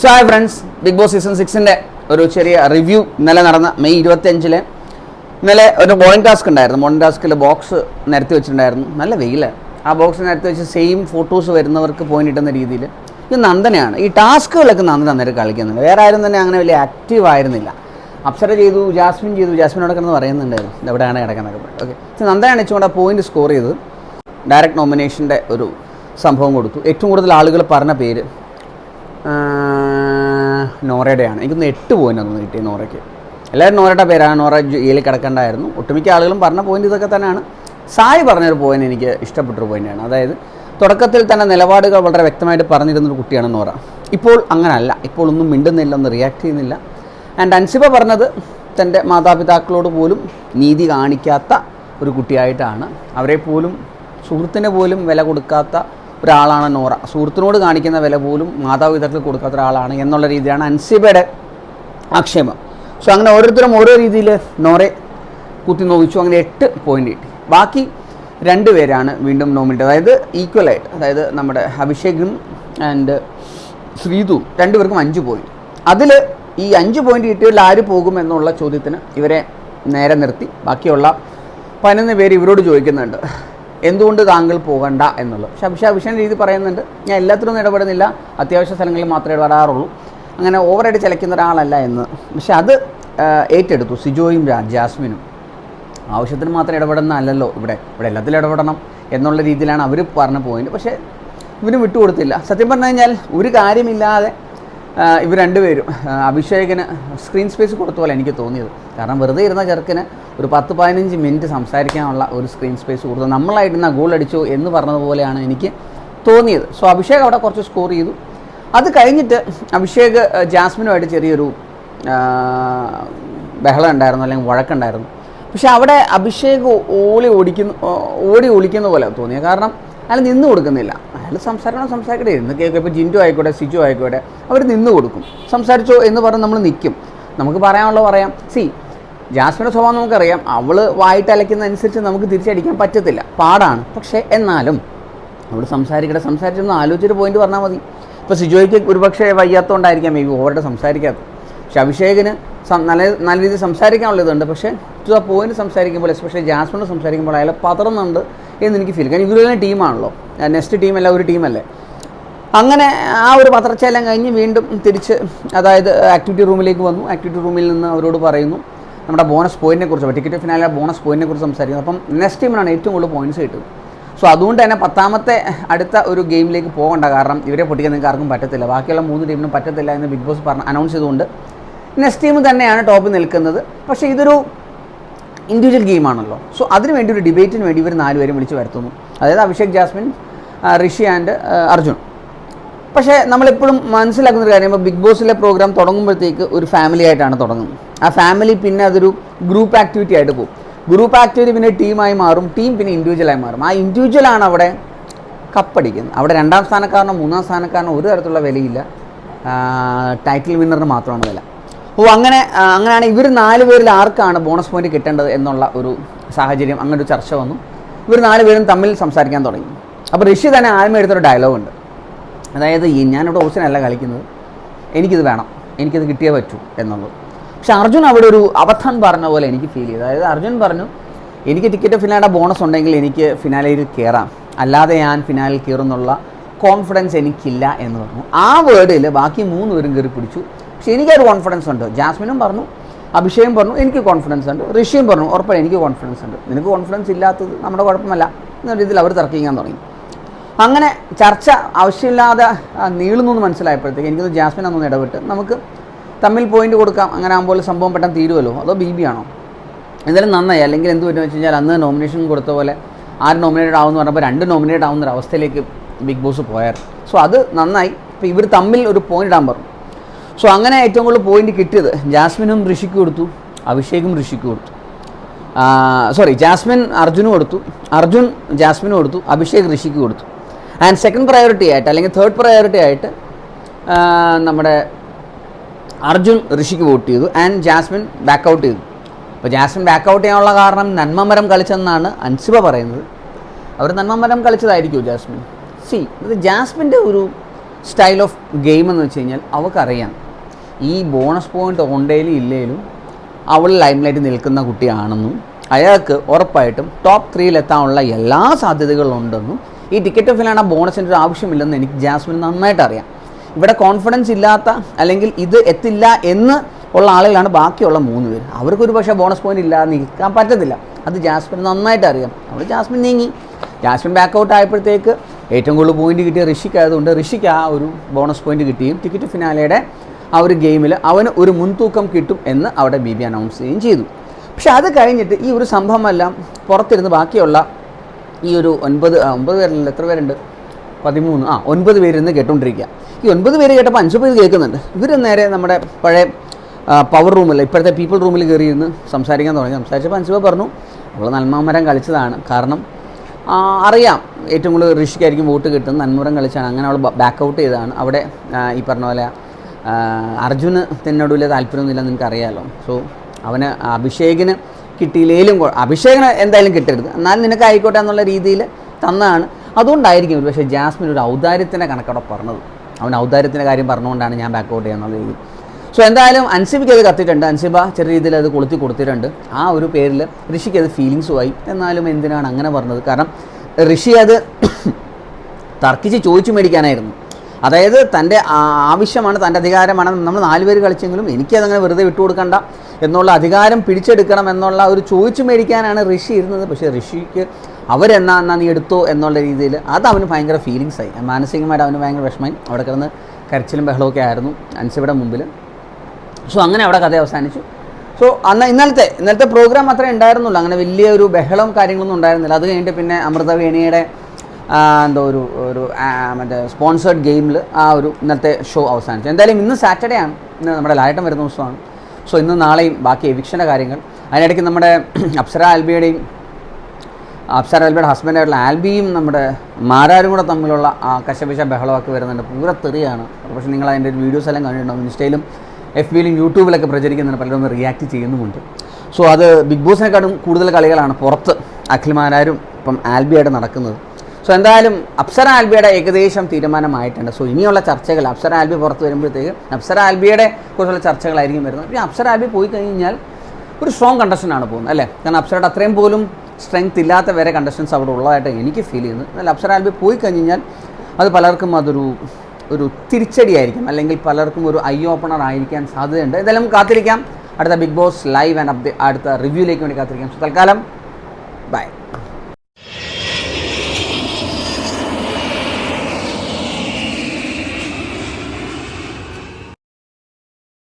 So hi friends Bigg Boss season സിക്സിന്റെ ഒരു ചെറിയ review ഇന്നലെ നടന്ന മെയ് ഇരുപത്തിയഞ്ചിലെ ഇന്നലെ ഒരു മോർണിംഗ് ടാസ്ക് ഉണ്ടായിരുന്നു. മോർണിംഗ് ടാസ്കിൽ ബോക്സ് നിരത്തി വെച്ചിട്ടുണ്ടായിരുന്നു. നല്ല വെയിൽ ആ ബോക്സ് നിരത്തി വെച്ച് സെയിം ഫോട്ടോസ് വരുന്നവർക്ക് പോയിന്റ് കിട്ടുന്ന രീതിയിൽ ഇത് നന്ദനയാണ്. ഈ ടാസ്കുകളൊക്കെ നന്ദന നന്നായിട്ട് കളിക്കുന്നുണ്ട്. വേറെ ആരും തന്നെ അങ്ങനെ വലിയ ആക്റ്റീവ് ആയിരുന്നില്ല. അപ്സര ചെയ്തു ജാസ്മിൻ ചെയ്തു ജാസ്മിനോട് കിടന്ന് പറയുന്നുണ്ടായിരുന്നു. എവിടെയാണ് കിടക്കുന്നത്? ഓക്കെ നന്ദനാണ് ഇച്ചുകൊണ്ട് പോയിന്റ് സ്കോർ ചെയ്തത്. ഡയറക്റ്റ് നോമിനേഷന്റെ ഒരു സംഭവം കൊടുത്തു. ഏറ്റവും കൂടുതൽ ആളുകൾ പറഞ്ഞ പേര്. നോറയുടെയാണ്. എനിക്കൊന്ന് എട്ട് പോയിന്റ് ഒന്ന് കിട്ടി നോറയ്ക്ക്. എല്ലാവരും നോറയുടെ പേരാണ് നോറ ജയിലിൽ കിടക്കേണ്ടായിരുന്നു. ഒട്ടുമിക്ക ആളുകളും പറഞ്ഞ പോയിന്റ് ഇതൊക്കെ തന്നെയാണ്. സായി പറഞ്ഞൊരു പോയിന്റ് എനിക്ക് ഇഷ്ടപ്പെട്ടൊരു പോയിന്റാണ് അതായത് തുടക്കത്തിൽ തന്നെ നിലപാടുകൾ വളരെ വ്യക്തമായിട്ട് പറഞ്ഞിരുന്നൊരു കുട്ടിയാണ് നോറ. ഇപ്പോൾ അങ്ങനല്ല. ഇപ്പോൾ ഒന്നും മിണ്ടുന്നില്ല ഒന്നും റിയാക്ട് ചെയ്യുന്നില്ല. ആൻഡ് അൻസിബ പറഞ്ഞത് തന്റെ മാതാപിതാക്കളോട് പോലും നീതി കാണിക്കാത്ത ഒരു കുട്ടിയായിട്ടാണ്. അവരെ പോലും സുഹൃത്തിന് പോലും വില കൊടുക്കാത്ത ഒരാളാണ് നോറ. സുഹൃത്തിനോട് കാണിക്കുന്ന വില പോലും മാതാപിതാക്കൾ കൊടുക്കാത്ത ഒരാളാണ് എന്നുള്ള രീതിയാണ് അൻസിബയുടെ ആക്ഷേപം. സോ അങ്ങനെ ഓരോരുത്തരും ഓരോ രീതിയിൽ നോറെ കുത്തി നോവിച്ചു. അങ്ങനെ എട്ട് പോയിന്റ് കിട്ടി. ബാക്കി രണ്ട് പേരാണ് വീണ്ടും നോമിനേറ്റ് അതായത് ഈക്വലായിട്ട് അതായത് നമ്മുടെ അഭിഷേകും ആൻഡ് ശ്രീതുവും രണ്ടുപേർക്കും അഞ്ച് പോയിന്റ് അതിൽ ഈ അഞ്ച് പോയിന്റ് കിട്ടിയതിൽ ആര് പോകും എന്നുള്ള ചോദ്യത്തിന് ഇവരെ നേരെ നിർത്തി. ബാക്കിയുള്ള പതിനൊന്ന് പേര് ഇവരോട് ചോദിക്കുന്നുണ്ട്. എന്തുകൊണ്ട് താങ്കൾ പോകണ്ട എന്നുള്ളത്. പക്ഷെ അഭിഷേക് രീതി പറയുന്നുണ്ട്. ഞാൻ എല്ലാത്തിനും ഇടപെടുന്നില്ല. അത്യാവശ്യ സ്ഥലങ്ങളിൽ മാത്രമേ ഇടപെടാറുള്ളൂ. അങ്ങനെ ഓവറായിട്ട് ചലിക്കുന്ന ഒരാളല്ല എന്ന്. പക്ഷെ അത് ഏറ്റെടുത്തു. സിജോയും ജാസ്മിനും. ആവശ്യത്തിന് മാത്രം ഇടപെടുന്ന അല്ലല്ലോ ഇവിടെ. ഇവിടെ എല്ലാത്തിലും ഇടപെടണം എന്നുള്ള രീതിയിലാണ് അവർ പറഞ്ഞ പോയിന്റ് പക്ഷേ ഇവന് വിട്ടുകൊടുത്തില്ല. സത്യം പറഞ്ഞു കഴിഞ്ഞാൽ ഒരു കാര്യമില്ലാതെ ഇവർ രണ്ടുപേരും. അഭിഷേകിന് സ്ക്രീൻ സ്പേസ് കൊടുത്ത പോലെ എനിക്ക് തോന്നിയത്. കാരണം വെറുതെ ഇരുന്ന ചെറുക്കിന് ഒരു പത്ത് പതിനഞ്ച് മിനിറ്റ് സംസാരിക്കാനുള്ള ഒരു സ്ക്രീൻ സ്പേസ് കൊടുത്തു നമ്മളായിരുന്ന ഗോൾ അടിച്ചു എന്ന് പറഞ്ഞതുപോലെയാണ് എനിക്ക് തോന്നിയത്. സോ അഭിഷേക് അവിടെ കുറച്ച് സ്കോർ ചെയ്തു. അത് കഴിഞ്ഞിട്ട് അഭിഷേക് ജാസ്മിനുമായിട്ട് ചെറിയൊരു ബഹളം ഉണ്ടായിരുന്നു അല്ലെങ്കിൽ വഴക്കുണ്ടായിരുന്നു. പക്ഷേ അവിടെ അഭിഷേക് ഓളി ഓടിക്കുന്ന ഓടി ഒളിക്കുന്ന പോലെ തോന്നിയത്. കാരണം അയാൾ നിന്ന് കൊടുക്കുന്നില്ല. അയാൾ സംസാരിക്കണം സംസാരിക്കട്ടെ. എന്ന് കേൾക്കും ഇപ്പോൾ ജിന്റു ആയിക്കോട്ടെ സിജു ആയിക്കോട്ടെ അവർ നിന്ന് കൊടുക്കും. സംസാരിച്ചോ എന്ന് പറഞ്ഞ് നമ്മൾ നിൽക്കും. നമുക്ക് പറയാനുള്ളത് പറയാം. സി ജാസ്മിന്റെ സ്വഭാവം നമുക്കറിയാം. അവൾ വായിട്ട് അലയ്ക്കുന്നതനുസരിച്ച് നമുക്ക് തിരിച്ചടിക്കാൻ പറ്റത്തില്ല. പാടാണ്. പക്ഷേ എന്നാലും അവൾ സംസാരിക്കട്ടെ സംസാരിച്ചൊന്ന് ആലോചിച്ചൊരു പോയിന്റ് പറഞ്ഞാൽ മതി. ഇപ്പോൾ സിജോയ്ക്ക് ഒരുപക്ഷെ വയ്യാത്തതുകൊണ്ടായിരിക്കാം മേ ബി ഓവറുടെ സംസാരിക്കാത്തത് പക്ഷെ അഭിഷേകിന് നല്ല നല്ല രീതിയിൽ സംസാരിക്കാനുള്ളതുണ്ട്. പക്ഷേ ടു ആ പോയിന്റ് സംസാരിക്കുമ്പോൾ എസ്പെഷ്യലി ജാസ്മിനോട് സംസാരിക്കുമ്പോൾ അയാൾ പതറുന്നുണ്ട്. എന്ന് എനിക്ക് ഫീൽ കാരണം തന്നെ ടീമാണല്ലോ നെക്സ്റ്റ് ടീമല്ല ഒരു ടീമല്ലേ അങ്ങനെ ആ ഒരു പത്രച്ചേലം കഴിഞ്ഞ് വീണ്ടും തിരിച്ച് അതായത് ആക്ടിവിറ്റി റൂമിലേക്ക് വന്നു. ആക്ടിവിറ്റി റൂമിൽ നിന്ന് അവരോട് പറയുന്നു നമ്മുടെ ബോണസ് പോയിന്റിനെ കുറിച്ച് ടിക്കറ്റ് ഫിനാലെ ബോണസ് പോയിന്റിനെ കുറിച്ച് സംസാരിക്കുന്നത് അപ്പം നെക്സ്റ്റ് ടീമിനാണ് ഏറ്റവും കൂടുതൽ പോയിന്റ്സ് കിട്ടുന്നത് സോ അതുകൊണ്ട് തന്നെ പത്താമത്തെ അടുത്ത ഒരു ഗെയിമിലേക്ക് പോകണ്ട കാരണം ഇവരെ പൊട്ടിക്കാൻ നിങ്ങൾക്ക് ആർക്കും പറ്റത്തില്ല. ബാക്കിയുള്ള മൂന്ന് ടീമിനും പറ്റത്തില്ല എന്ന് ബിഗ് ബോസ് പറഞ്ഞ് അനൗൺസ് ചെയ്തുകൊണ്ട് നെക്സ്റ്റ് ടീം തന്നെയാണ് ടോപ്പിൽ നിൽക്കുന്നത്. പക്ഷേ ഇതൊരു ഇൻഡിവിജ്വൽ ഗെയിമാണല്ലോ സോ അതിന് വേണ്ടി ഒരു ഡിബേറ്റിന് വേണ്ടി ഇവർ നാലുപേരും വിളിച്ച് വരുത്തുന്നു. അതായത് അഭിഷേക് ജാസ്മിൻ ഋഷി ആൻഡ് അർജുൻ. പക്ഷേ നമ്മളെപ്പോഴും മനസ്സിലാക്കുന്ന ഒരു കാര്യം ബിഗ് ബോസിലെ പ്രോഗ്രാം തുടങ്ങുമ്പോഴത്തേക്ക് ഒരു ഫാമിലി ആയിട്ടാണ് തുടങ്ങുന്നത്. ആ ഫാമിലി പിന്നെ അതൊരു ഗ്രൂപ്പ് ആക്ടിവിറ്റി ആയിട്ട് പോകും. ഗ്രൂപ്പ് ആക്ടിവിറ്റി പിന്നെ ടീമായി മാറും ടീം പിന്നെ ഇൻഡിവിജ്വലായി മാറും. ആ ഇൻഡിവിജ്വലാണ് അവിടെ കപ്പടിക്കുന്നത്. അവിടെ രണ്ടാം സ്ഥാനക്കാരനോ മൂന്നാം സ്ഥാനക്കാരനോ ഒരു തരത്തിലുള്ള വിലയില്ല. ടൈറ്റിൽ വിന്നറിന് മാത്രമാണ് വില. ഓ അങ്ങനെ അങ്ങനെയാണ് ഇവർ നാല് പേരിൽ ആർക്കാണ് ബോണസ് പോയിന്റ് കിട്ടേണ്ടത് എന്നുള്ള ഒരു സാഹചര്യം അങ്ങനെ ഒരു ചർച്ച വന്നു. ഇവർ നാല് പേരും തമ്മിൽ സംസാരിക്കാൻ തുടങ്ങി. അപ്പോൾ ഋഷി തന്നെ ആദ്യമേ എടുത്തൊരു ഡയലോഗ് ഉണ്ട്. അതായത് ഈ ഞാനിവിടെ അല്ല കളിക്കുന്നത്. എനിക്കിത് വേണം. എനിക്കിത് കിട്ടിയേ പറ്റൂ എന്നുള്ളത്. പക്ഷെ അർജുൻ അവിടെ ഒരു അബദ്ധം പറഞ്ഞ പോലെ എനിക്ക് ഫീൽ ചെയ്തു. അതായത് അർജുൻ പറഞ്ഞു എനിക്ക് ടിക്കറ്റ് ഫിനാലിന്റെ ബോണസ് ഉണ്ടെങ്കിൽ എനിക്ക് ഫിനാലയിൽ കയറാം അല്ലാതെ ഞാൻ ഫിനാലിൽ കയറുന്നുള്ള കോൺഫിഡൻസ് എനിക്കില്ല എന്ന് പറഞ്ഞു. ആ വേർഡിൽ ബാക്കി മൂന്ന് പേരും കയറി പിടിച്ചു. പക്ഷെ എനിക്കൊരു കോൺഫിഡൻസ് ഉണ്ട്. ജാസ്മിനും പറഞ്ഞു അഭിഷേകം പറഞ്ഞു എനിക്ക് കോൺഫിഡൻസ് ഉണ്ട്. ഋഷിയും പറഞ്ഞു ഉറപ്പാണ് എനിക്ക് കോൺഫിഡൻസ് ഉണ്ട്. നിനക്ക് കോൺഫിഡൻസ് ഇല്ലാത്തത് നമ്മുടെ കുഴപ്പമല്ല എന്ന രീതിയിൽ അവർ തർക്കിക്കാൻ തുടങ്ങി. അങ്ങനെ ചർച്ച ആവശ്യമില്ലാതെ നീളുന്നു എന്ന് മനസ്സിലായപ്പോഴത്തേക്ക് എനിക്കൊന്ന് ജാസ്മിൻ അന്നൊന്ന് ഇടപെട്ട് നമുക്ക് തമ്മിൽ പോയിന്റ് കൊടുക്കാം. അങ്ങനെ ആകുമ്പോൾ സംഭവം പെട്ടെന്ന് തീരുമല്ലോ അതോ ബി ബി ആണോ? എന്തായാലും നന്നായി. അല്ലെങ്കിൽ എന്ത് പറ്റുമെന്ന് വെച്ച് കഴിഞ്ഞാൽ അന്ന് നോമിനേഷൻ കൊടുത്ത പോലെ ആര് നോമിനേറ്റഡ് ആവുമെന്ന് പറഞ്ഞപ്പോൾ രണ്ട് നോമിനേറ്റ് ആവുന്ന ഒരു അവസ്ഥയിലേക്ക് ബിഗ് ബോസ് പോയായിരുന്നു. സോ അത് നന്നായി. ഇപ്പോൾ ഇവർ തമ്മിൽ ഒരു പോയിന്റ് ഇടാൻ പറഞ്ഞു. സോ അങ്ങനെ ഏറ്റവും കൂടുതൽ പോയിന്റ് കിട്ടിയത് ജാസ്മിനും ഋഷിക്ക് കൊടുത്തു അഭിഷേകും ഋഷിക്ക് കൊടുത്തു. സോറി ജാസ്മിൻ അർജുനും കൊടുത്തു അർജുൻ ജാസ്മിന് കൊടുത്തു അഭിഷേക് ഋഷിക്ക് കൊടുത്തു. ആൻഡ് സെക്കൻഡ് പ്രയോറിറ്റി ആയിട്ട് അല്ലെങ്കിൽ തേർഡ് പ്രയോറിറ്റി ആയിട്ട് നമ്മുടെ അർജുൻ ഋഷിക്ക് വോട്ട് ചെയ്തു ആൻഡ് ജാസ്മിൻ ബാക്ക് ഔട്ട് ചെയ്തു. അപ്പോൾ ജാസ്മിൻ ബാക്ക് ഔട്ട് ചെയ്യാനുള്ള കാരണം നന്മമരം കളിച്ചെന്നാണ് അൻസിബ പറയുന്നത്. അവർ നന്മമരം കളിച്ചതായിരിക്കും ജാസ്മിൻ? സി ഇത് ജാസ്മിന്റെ ഒരു സ്റ്റൈൽ ഓഫ് ഗെയിം എന്ന് വെച്ച് കഴിഞ്ഞാൽ അവൾക്കറിയാം. ഈ ബോണസ് പോയിന്റ് ഓണ്ടേലും ഇല്ലേലും അവൾ ലൈംലൈറ്റ് നിൽക്കുന്ന കുട്ടിയാണെന്നും അയാൾക്ക് ഉറപ്പായിട്ടും ടോപ്പ് ത്രീയിലെത്താനുള്ള എല്ലാ സാധ്യതകളും ഉണ്ടെന്നും ഈ ടിക്കറ്റ് ഫിലാണ് ആ ബോണസിന്റെ ഒരു ആവശ്യമില്ലെന്ന് എനിക്ക് ജാസ്മിൻ നന്നായിട്ട് അറിയാം. ഇവിടെ കോൺഫിഡൻസ് ഇല്ലാത്ത അല്ലെങ്കിൽ ഇത് എത്തില്ല എന്ന് ഉള്ള ആളുകളാണ് ബാക്കിയുള്ള മൂന്ന് പേര്. അവർക്കൊരു പക്ഷേ ബോണസ് പോയിന്റ് ഇല്ലാതെ നിൽക്കാൻ പറ്റത്തില്ല. അത് ജാസ്മിൻ നന്നായിട്ട് അറിയാം. അവിടെ ജാസ്മിൻ നീങ്ങി. ജാസ്മിൻ ബാക്ക് ഔട്ട് ആയപ്പോഴത്തേക്ക് ഏറ്റവും കൂടുതൽ പോയിന്റ് കിട്ടിയ ഋഷിക്ക് ആയതുകൊണ്ട് ഋഷിക്ക് ആ ഒരു ബോണസ് പോയിന്റ് കിട്ടിയും ടിക്കറ്റ് ഫിനാലയുടെ ആ ഒരു ഗെയിമിൽ അവന് ഒരു മുൻതൂക്കം കിട്ടും എന്ന് അവിടെ ബി ബി അനൗൺസ് ചെയ്യുകയും ചെയ്തു. പക്ഷെ അത് കഴിഞ്ഞിട്ട് ഈ ഒരു സംഭവമെല്ലാം പുറത്തിരുന്ന് ബാക്കിയുള്ള ഈ ഒരു ഒൻപത് ഒമ്പത് പേരല്ല എത്ര പേരുണ്ട്? പതിമൂന്ന് ആ ഒൻപത് പേരിന്ന് കേട്ടുകൊണ്ടിരിക്കുക ഈ ഒൻപത് പേര് കേട്ടപ്പോൾ അഞ്ച് പേര് കേൾക്കുന്നുണ്ട്. ഇവർ നേരെ നമ്മുടെ പഴയ പവർ റൂമിൽ ഇപ്പോഴത്തെ പീപ്പിൾ റൂമിൽ കയറി ഇരുന്ന് സംസാരിക്കാൻ തുടങ്ങി. സംസാരിച്ചപ്പോൾ അഞ്ച് പേർ പറഞ്ഞു അവൾ നന്മാമരം കളിച്ചതാണ്. കാരണം അറിയാം ഏറ്റവും കൂടുതൽ ഋഷിക്കായിരിക്കും വോട്ട് കിട്ടുന്നത്. നന്മരം കളിച്ചാണ്. അങ്ങനെ അവൾ ബാക്ക് ഔട്ട് ചെയ്തതാണ്. അവിടെ ഈ പറഞ്ഞ പോലെ അർജുന് തന്നോട് വലിയ താല്പര്യമൊന്നുമില്ല നിനക്ക് അറിയാമല്ലോ സോ അവന് അഭിഷേകിന് കിട്ടിയില്ലേലും അഭിഷേകിന് എന്തായാലും കിട്ടരുത്. എന്നാലും നിനക്ക് ആയിക്കോട്ടെ എന്നുള്ള രീതിയിൽ തന്നാണ്. അതുകൊണ്ടായിരിക്കും ഒരു പക്ഷേ ജാസ്മിൻ ഒരു ഔദാര്യത്തിന്റെ കണക്കവിടെ പറഞ്ഞത്. അവൻ ഔദാര്യത്തിന്റെ കാര്യം പറഞ്ഞുകൊണ്ടാണ് ഞാൻ ബാക്ക് ഔട്ട് ചെയ്യാന്നുള്ള രീതി സോ എന്തായാലും അൻസിബിക്ക് അത് കത്തിയിട്ടുണ്ട്. അൻസിബ ചെറിയ രീതിയിൽ അത് കൊളുത്തി കൊടുത്തിട്ടുണ്ട്. ആ ഒരു പേരിൽ ഋഷിക്ക് അത് ഫീലിങ്സുമായി എന്നാലും എന്തിനാണ് അങ്ങനെ പറഞ്ഞത്? കാരണം ഋഷി അത് തർക്കിച്ച് ചോദിച്ചു മേടിക്കാനായിരുന്നു. അതായത് തന്റെ ആവശ്യമാണ് തന്റെ അധികാരമാണ് നമ്മൾ നാലുപേര് കളിച്ചെങ്കിലും എനിക്കതങ്ങനെ വെറുതെ വിട്ടുകൊടുക്കണ്ട എന്നുള്ള അധികാരം പിടിച്ചെടുക്കണം എന്നുള്ള ഒരു ചോദിച്ചു മേടിക്കാനാണ് ഋഷി ഇരുന്നത്. പക്ഷേ ഋഷിക്ക് അവരെന്നാ എന്നാ നീ എടുത്തോ എന്നുള്ള രീതിയിൽ അത് അവന് ഭയങ്കര ഫീലിങ്സ് ആയി. മാനസികമായിട്ട് അവന് ഭയങ്കര വിഷമമായി അവിടെ കിടന്ന് കരച്ചിലും ബഹളമൊക്കെ ആയിരുന്നു അൻസിബയുടെ മുമ്പിൽ. സോ അങ്ങനെ അവിടെ കഥ അവസാനിച്ചു. സോ അന്ന് ഇന്നലത്തെ ഇന്നലത്തെ പ്രോഗ്രാം അത്രേ ഉണ്ടായിരുന്നുള്ളൂ. അങ്ങനെ വലിയ ഒരു ബഹളം കാര്യങ്ങളൊന്നും ഉണ്ടായിരുന്നില്ല. അത് കഴിഞ്ഞിട്ട് പിന്നെ അമൃത വേണിയുടെ ആ, എന്തോ ഒരു ഒരു മറ്റേ സ്പോൺസേഡ് ഗെയിമിൽ ആ ഒരു ഇന്നത്തെ ഷോ അവസാനിച്ചു. എന്തായാലും ഇന്ന് സാറ്റർഡേ ആണ്. ഇന്ന് നമ്മുടെ ലായട്ടം വരുന്ന ദിവസമാണ്. സോ ഇന്ന് നാളെയും ബാക്കി എവിക്ഷന്റെ കാര്യങ്ങൾ. അതിനിടയ്ക്ക് നമ്മുടെ അപ്സര ആൽബിയുടെയും അപ്സര ആൽബിയുടെ ഹസ്ബൻഡായിട്ടുള്ള ആൽബിയും നമ്മുടെ മാരാരും കൂടെ തമ്മിലുള്ള ആ കശപിശ ബഹളമൊക്കെ വരുന്നുണ്ട്. പൂര തെറിയാണ്. പക്ഷേ നിങ്ങൾ അതിന്റെ ഒരു വീഡിയോസ് എല്ലാം കണ്ടിട്ടുണ്ടാവും. ഇൻസ്റ്റയിലും എഫ് ബിയിലും യൂട്യൂബിലൊക്കെ പ്രചരിക്കുന്നുണ്ട്. പലരും റിയാക്ട് ചെയ്യുന്നുമുണ്ട്. സോ അത് ബിഗ് ബോസിനെക്കാളും കൂടുതൽ കളികളാണ് പുറത്ത് അഖിൽ മാരാരും ഇപ്പം ആൽബിയായിട്ട് നടക്കുന്നത്. സോ എന്തായാലും അപ്സര ആൽബിയുടെ ഏകദേശം തീരുമാനമായിട്ടുണ്ട്. സോ ഇനിയുള്ള ചർച്ചകൾ അപ്സര ആൽബി പുറത്ത് വരുമ്പോഴത്തേക്ക് അപ്സര ആൽബിയുടെ കുറിച്ചുള്ള ചർച്ചകളായിരിക്കും വരുന്നത്. പിന്നെ അപ്സര ആൽബി പോയി കഴിഞ്ഞാൽ ഒരു സ്ട്രോങ് കണ്ടഷനാണ് പോകുന്നത് അല്ലേ? കാരണം അപ്സരയുടെ അത്രയും പോലും സ്ട്രെങ്ത് ഇല്ലാത്ത വരെ കണ്ടസ്റ്റൻസ് അവിടെ ഉള്ളതായിട്ട് എനിക്ക് ഫീൽ ചെയ്യുന്നത് എന്നാൽ അപ്സര ആൽബി പോയി കഴിഞ്ഞാൽ അത് പലർക്കും അതൊരു ഒരു തിരിച്ചടിയായിരിക്കും അല്ലെങ്കിൽ പലർക്കും ഒരു ഐ ഓപ്പണർ ആയിരിക്കാൻ സാധ്യതയുണ്ട്. ഇതെല്ലാം കാത്തിരിക്കാം. അടുത്ത Big Boss live and update അടുത്ത റിവ്യൂയിലേക്ക് വേണ്ടി കാത്തിരിക്കാം. സോ തൽക്കാലം ബൈ